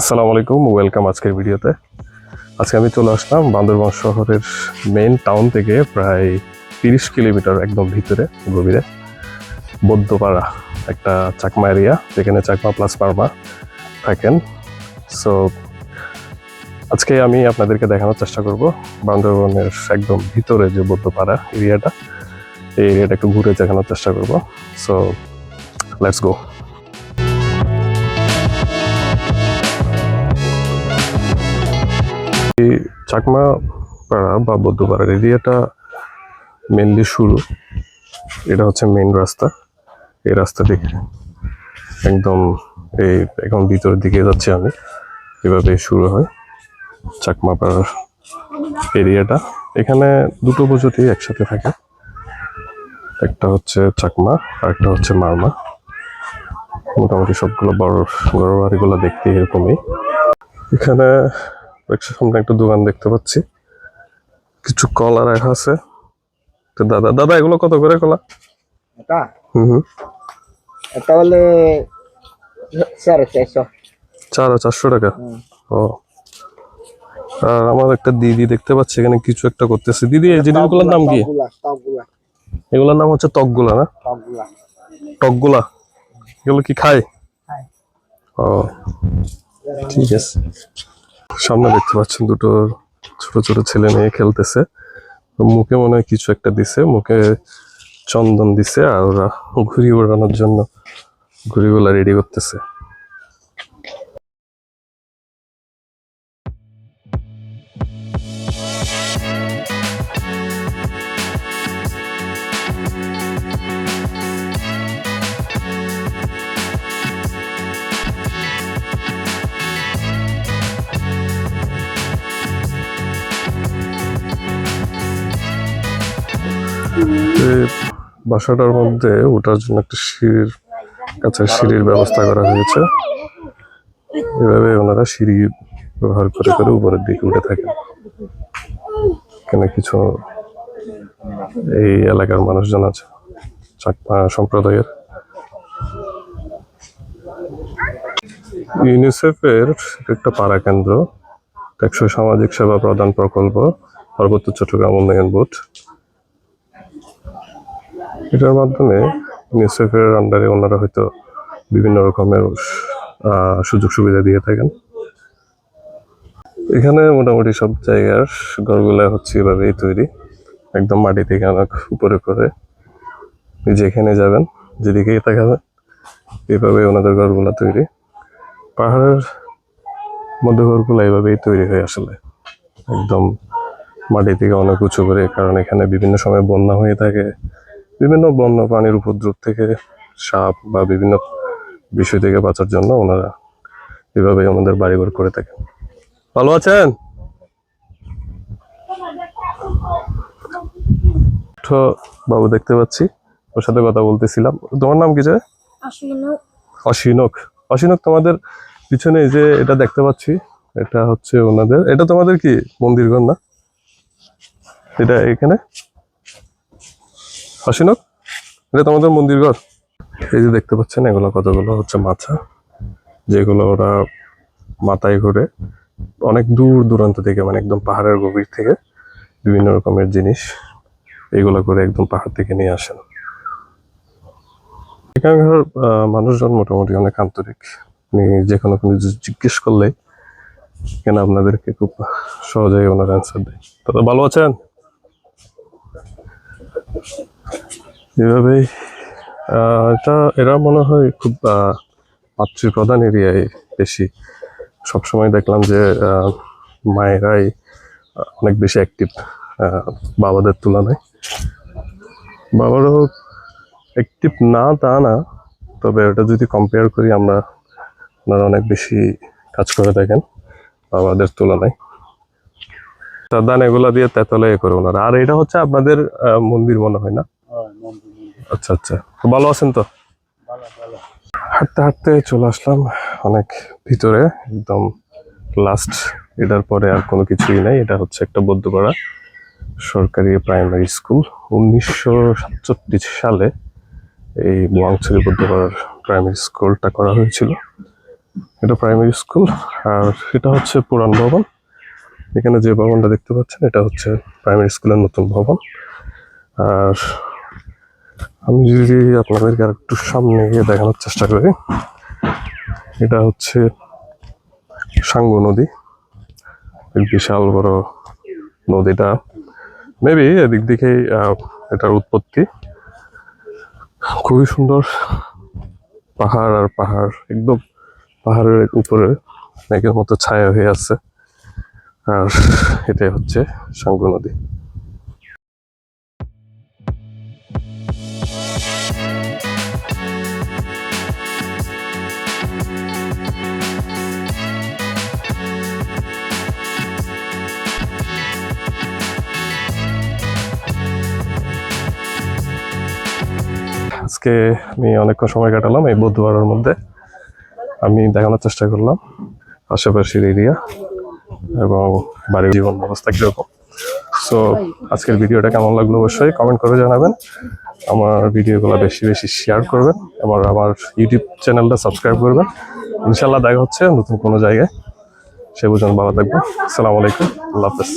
আসসালামু আলাইকুম ওয়েলকাম আজকের ভিডিওতে। আজকে আমি চলে আসলাম বান্দরবান শহরের মেন টাউন থেকে প্রায় তিরিশ কিলোমিটার একদম ভিতরে, গভীরে, বৌদ্ধপাড়া একটা চাকমা এরিয়া যেখানে চাকমা প্লাস পারমা থাকেন। সো আজকে আমি আপনাদেরকে দেখানোর চেষ্টা করব বান্দরবনের একদম ভিতরে যে বৌদ্ধপাড়া এরিয়াটা এই এরিয়াটা একটু ঘুরে দেখানোর চেষ্টা করব। সো লেটস গো চাকমা পাড়া বা বৌদ্ধপাড়ার এরিয়াটা মেনলি শুরু। এটা হচ্ছে মেন রাস্তা। এই রাস্তা থেকে একদম এই এখন ভিতরের দিকে যাচ্ছি আমি। এভাবে শুরু হয় চাকমা পাড়ার এরিয়াটা। এখানে দুটো উপজাতি একসাথে থাকে। একটা হচ্ছে চাকমা আর একটা হচ্ছে মারমা। মোটামুটি সবগুলো বড় বড় বাড়িগুলো দেখতে এরকমই। এখানে রিক্সার সামনে একটা দোকান দেখতে পাচ্ছি। কিছু কলা রাখা আছে। তো দাদা দাদা এগুলো কত করে কলা? এটা? হুম হুম। এটা হলে সাড়ে চারশো। চার চারশো টাকা? ও। আর আমার একটা দিদি দেখতে পাচ্ছি এখানে কিছু একটা করতেছে। দিদি এই জিনিসগুলোর নাম কি? এগুলোর নাম হচ্ছে তকগুলা না? টকগুলা। এগুলো কি খায়? খায়। ও ঠিক আছে। সামনে দেখতে পাচ্ছেন দুটো ছোট ছোট ছেলে মেয়ে খেলতেছে। মুখে মনে হয় কিছু একটা দিছে, মুখে চন্দন দিছে আর ওরা ঘুড়ি ওড়ানোর জন্য ঘুড়িগুলা রেডি করতেছে। বাসাটার মধ্যে ওঠার জন্য একটা সিঁড়ির কাছে সিঁড়ির ব্যবস্থা করা হয়েছে। এভাবে ওনারা সিঁড়ি ব্যবহার করে করে উপরের দিকে উঠে থাকেন। এখানে কিছু এই এলাকার মানুষজন আছে, চাকমা সম্প্রদায়ের। ইউনিসেফের একটা পাড়া কেন্দ্র, টেকসই সামাজিক সেবা প্রদান প্রকল্প, পার্বত্য চট্টগ্রাম উন্নয়ন বোর্ড। এটার মাধ্যমে ইউনিসেফের আন্ডারে ওনারা হয়তো বিভিন্ন রকমের সুযোগ সুবিধা দিয়ে থাকেন। এখানে মোটামুটি সব জায়গার ঘরগুলা হচ্ছে এভাবেই তৈরি। একদম মাটি থেকে অনেক উপরে করে যেখানে যাবেন, যেদিকেই তাকাবেন এভাবে ওনাদের ঘরগুলা তৈরি। পাহাড়ের মধ্যে ঘরগুলো এভাবেই তৈরি হয় আসলে। একদম মাটি থেকে অনেক উঁচু করে, কারণ এখানে বিভিন্ন সময় বন্যা হয়ে থাকে বিভিন্ন বন্য প্রাণীর উপদ্রব থেকে সাপ বা বিভিন্ন বিষয় থেকে বাঁচার জন্য ওনারা এভাবে আমাদের বাড়িঘর করে থাকেন। ভালো আছেন? বাবু দেখতে পাচ্ছি। ওর সাথে কথা বলতেছিলাম। তোমার নাম কি যে? আসলে অসিনক অসিনক তোমাদের পিছনে যে এটা দেখতে পাচ্ছি এটা হচ্ছে ওনাদের এটা তোমাদের কি মন্দিরঘর না? এটা এখানে? অসিনক এটা তোমাদের মন্দিরঘর এই যে দেখতে পাচ্ছেন, এগুলো কতগুলো হচ্ছে মাছা, যেগুলো ওরা মাথায় ঘুরে। অনেক দূর দূরান্ত থেকে মানে একদম পাহাড়ের গভীর থেকে বিভিন্ন রকমের জিনিস এগুলো করে একদম পাহাড় থেকে নিয়ে আসেন। এখানকার মানুষজন মোটামুটি অনেক আন্তরিক। যে কোনো কিছু জিজ্ঞেস করলে, কেন আপনাদেরকে খুব সহজেই ওনার অ্যান্সার দেয়। দাদা ভালো আছেন? এভাবেই এটা এরা মনে হয় খুব আহ, মাতৃপ্রধান এরিয়ায় বেশি। সবসময় দেখলাম যে মায়েরাই অনেক বেশি অ্যাক্টিভ বাবাদের তুলনায়। বাবারও অ্যাক্টিভ না তা না তবে ওটা যদি কম্পেয়ার করি আমরা ওনারা অনেক বেশি কাজ করে থাকেন বাবাদের তুলনায়। দান এগুলা দিয়ে তেতলে এ করে ওনারা আর এটা হচ্ছে আপনাদের মন্দির মনে হয় না? আচ্ছা আচ্ছা। ভালো আছেন তো? হাঁটতে হাঁটতে চলে আসলাম অনেক ভিতরে একদম লাস্ট এটার পরে আর কোনো কিছুই নাই। এটা হচ্ছে একটা বৌদ্ধপাড়া সরকারি প্রাইমারি স্কুল উনিশশো সাতচল্লিশ সালে এই বোয়াংছড়ি বৌদ্ধপাড়ার প্রাইমারি স্কুলটা করা হয়েছিল। এটা প্রাইমারি স্কুল আর এটা হচ্ছে পুরান ভবন। এখানে যে ভবনটা দেখতে পাচ্ছেন এটা হচ্ছে প্রাইমারি স্কুলের নতুন ভবন। আর আমি যদি আপনাদেরকে আর একটু সামনে গিয়ে দেখানোর চেষ্টা করি এটা হচ্ছে সাঙ্গু নদী। বিশাল বড় নদীটা। মেবি এদিক আহ, এটার উৎপত্তি। খুবই সুন্দর। পাহাড় আর পাহাড় একদম পাহাড়ের উপরে মেঘের মতো ছায়া হয়ে আছে। আর এটাই হচ্ছে সাঙ্গু নদী। আজকে আমি অনেকক্ষণ সময় কাটালাম এই বুধবারের মধ্যে। আমি দেখানোর চেষ্টা করলাম। আশেপাশের এরিয়া এবং বাড়ির জীবন ব্যবস্থা কীরকম? সো আজকের ভিডিওটা কেমন লাগল অবশ্যই কমেন্ট করে জানাবেন। আমার ভিডিওগুলো বেশি বেশি শেয়ার করবেন এবং আমার ইউটিউব চ্যানেলটা সাবস্ক্রাইব করবেন। ইনশাল্লাহ দেখা হচ্ছে নতুন কোনো জায়গায়। সে পর্যন্ত ভালো থাকব আসসালামু আলাইকুম। আল্লাহ হাফেজ।